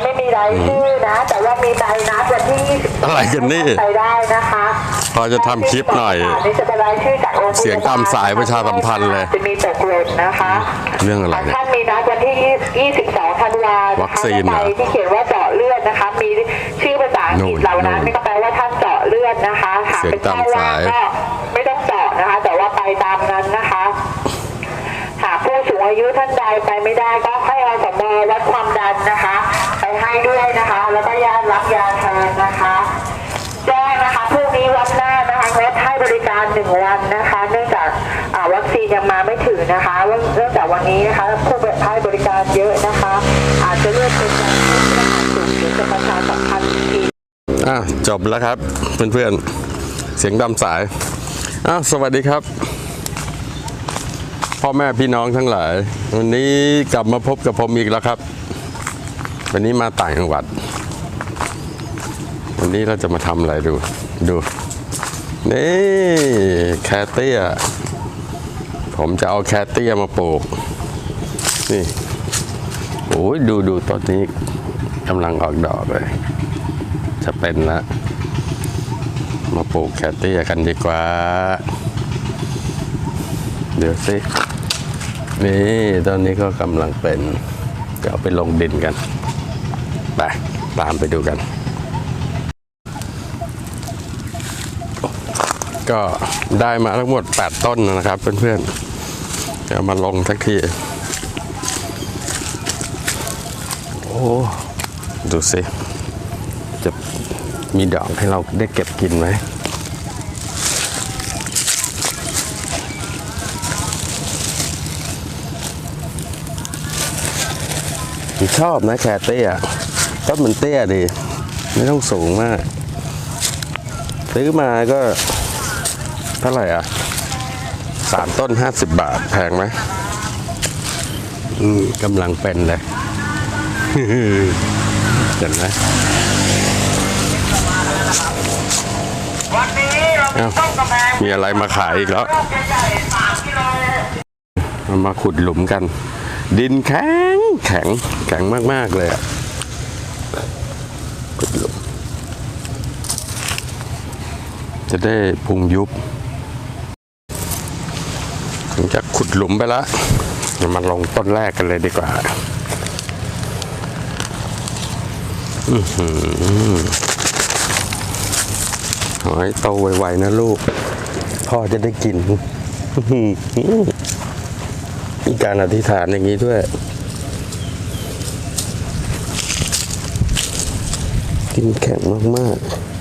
ไม่มีรายชื่อนะ แต่ว่ามีใบนัดวันที่20อะไรกันนี่ ไปได้นะคะพอจะทำคลิปหน่อย นี่จะเป็นรายชื่อจากโรงพยาบาลเสียงตามสายประชาสัมพันธ์เลย จะมีตกหล่นนะคะเรื่องอะไรเนี่ย ท่านมีนัดวันที่ 22ธันวาคมวัคซีนเหรอใบที่เขียนว่าเจาะเลือดนะคะ มีชื่อภาษาอังกฤษนู่นเหล่านั้นนู่นนี่ก็แปลว่าท่านเจาะเลือดนะคะหากเสียงเป็นตามแค่ว่าสายก็ไม่ต้องเจาะนะคะ แต่ว่าไปตามนั้นนะคะ หากผู้สูงอายุท่านใดไปไม่ได้ก็ นะคะเนื่องจากวันนี้นะคะผู้ให้บริการเยอะนะคะ อาจจะเลือกเป็นการที่จะสูงเดี๋ยวจะประชาสัมพันธ์ทีอะจบแล้วครับเพื่อนๆเสียงดำสายอ้าวสวัสดีครับ พ่อแม่พี่น้องทั้งหลาย วันนี้กลับมาพบกับผมอีกแล้วครับ วันนี้มาต่างจังหวัด วันนี้เราจะมาทำอะไรดูดูนี่แคเตี้ย ผมจะเอาแครเตี้ยมาปลูก นี่โอ้ยดูดูต้นนี้กำลังออกดอกเลย จะเป็นละ มาปลูกแคตเตี้ยกันดีกว่า เดี๋ยวสิ นี่ตอนนี้ก็กำลังเป็น จะเอาไปลงดินกัน ไป ตามไปดูกัน ก็ได้มาทั้งหมด 8 ต้นนะครับเพื่อนๆจะเอามาลงสักที โอ้ ดูสิ จะมีดอกให้เราได้เก็บกินไหมชอบนะแครเตี้ยต้นมันเตี้ยดี ไม่ต้องสูงมาก ซื้อมาก็ เท่าไหร่อะสามต้นห้าสิบบาทแพงไหมอืมกำลังเป็นเลยเห็นไหมวันนี้เราเอ้ามีอะไรมาขายอีกแล้วใหญ่ๆสามกิโลมันมาขุดหลุมกัน ดินแข็ง แข็ง แข็งมาก ๆ เลยอะขุดหลุม จะได้พุงยุบ ผมจะขุดหลุมไปแล้วเรามาลงต้นแรกกันเลยดีกว่าอือหือขอให้โตไวๆนะลูก พ่อจะได้กินอีการอธิษฐานอย่างนี้ด้วย กินแข็งมากๆ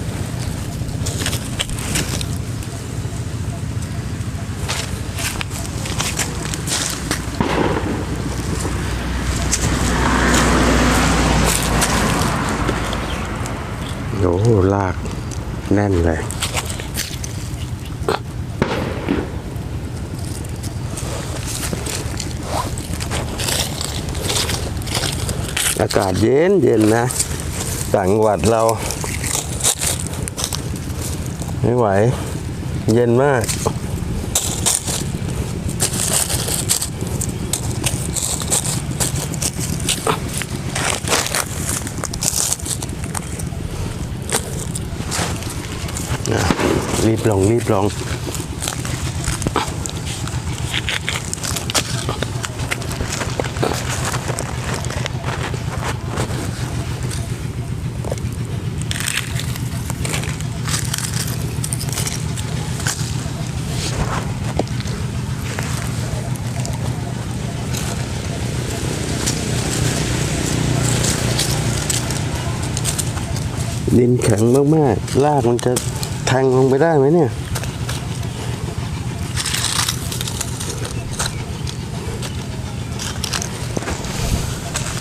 โอ้โหลากแน่นเลย อากาศเย็นเย็นนะ ต่างจังหวัดเรา ไม่ไหว เย็นมาก รีบลงรีบลงดินแข็งมากๆลากมันจะ ทงลงไปได้ไหมเนี่ย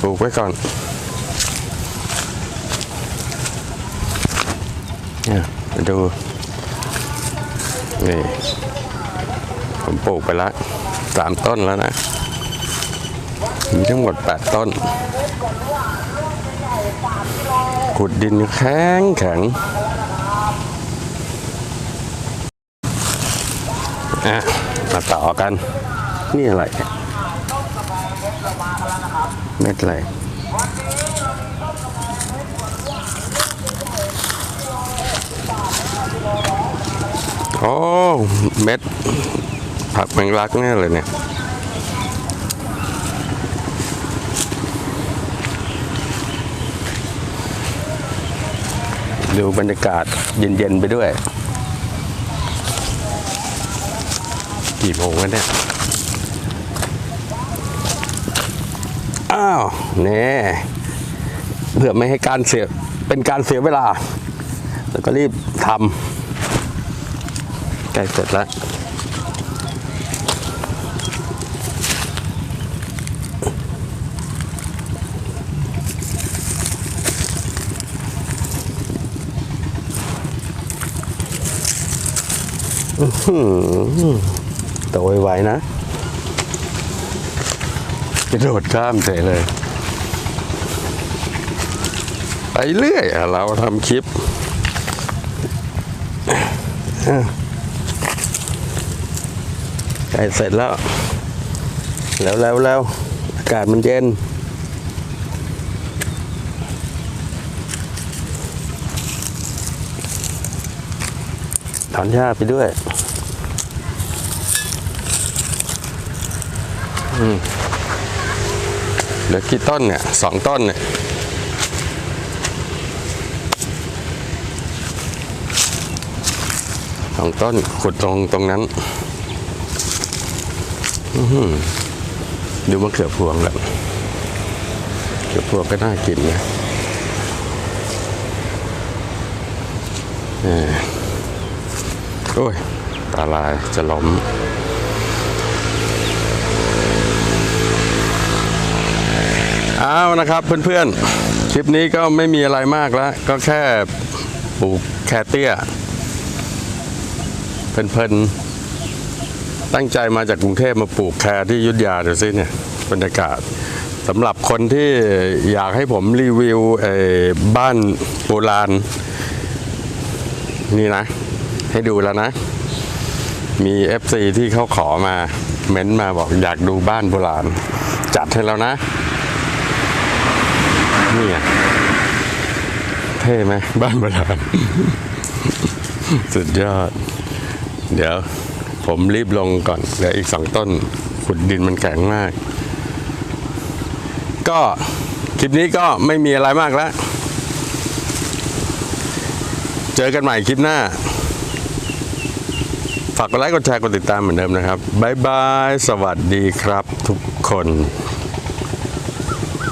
ปลูกไว้ก่อนเนี่ยมาดู นี่ ผมปลูกไปล้วสามต้นแล้วนะ มีทั้งหมดแปดต้น ขุดดินแข็งแข็งะมาต่อกัน นี่อะไรเม็ดอะไรโอ้เม็ด ผักแมงลักแน่เลยเนี่ยดูบรรยากาศเย็น ๆ ไปด้วย กี่โมงแล้วเนี่ย อ้าวเน่เพื่อไม่ให้การเสียเป็นการเสียเวลา แล้วก็รีบทำใกล้เสร็จแล้ว โตไวๆนะกระโดดข้ามเฉยเลย ไปเรื่อยเราทำคลิปอะใกล้เสร็จแล้ว แล้วแล้วแล้วอากาศมันเย็นถอนหญ้าไปด้วย เหลือกี่ต้นเนี่ยสองต้นเนี่ยสองต้นขุดตรงตรงนั้นดูมะเขือพวงแบบเขือพวงก็น่ากินนะโอ้ยตาลายจะล้ม เอานะครับเพื่อนๆ คลิปนี้ก็ไม่มีอะไรมากแล้ว ก็แค่ปลูกแคเตี้ยเพลินๆ ตั้งใจมาจากกรุงเทพมาปลูกแคที่ยุทธยาเดูสิเนี่ยบรรยากาศสำหรับคนที่อยากให้ผมรีวิวไอ้บ้านโบราณ นี่นะ ให้ดูแล้วนะ มี FC ที่เขาขอมา เม้นต์มาบอกอยากดูบ้านโบราณ จัดให้แล้วนะ นี่ไง เท่ไหมบ้านโบราณสุดยอด เดี๋ยวผมรีบลงก่อนเหลืออีกสองต้น ขุดดินมันแข็งมาก ก็คลิปนี้ก็ไม่มีอะไรมากแล้ว เจอกันใหม่คลิปหน้า ฝากกดไลค์กดแชร์กดติดตามเหมือนเดิมนะครับ บ๊ายบาย สวัสดีครับทุกคน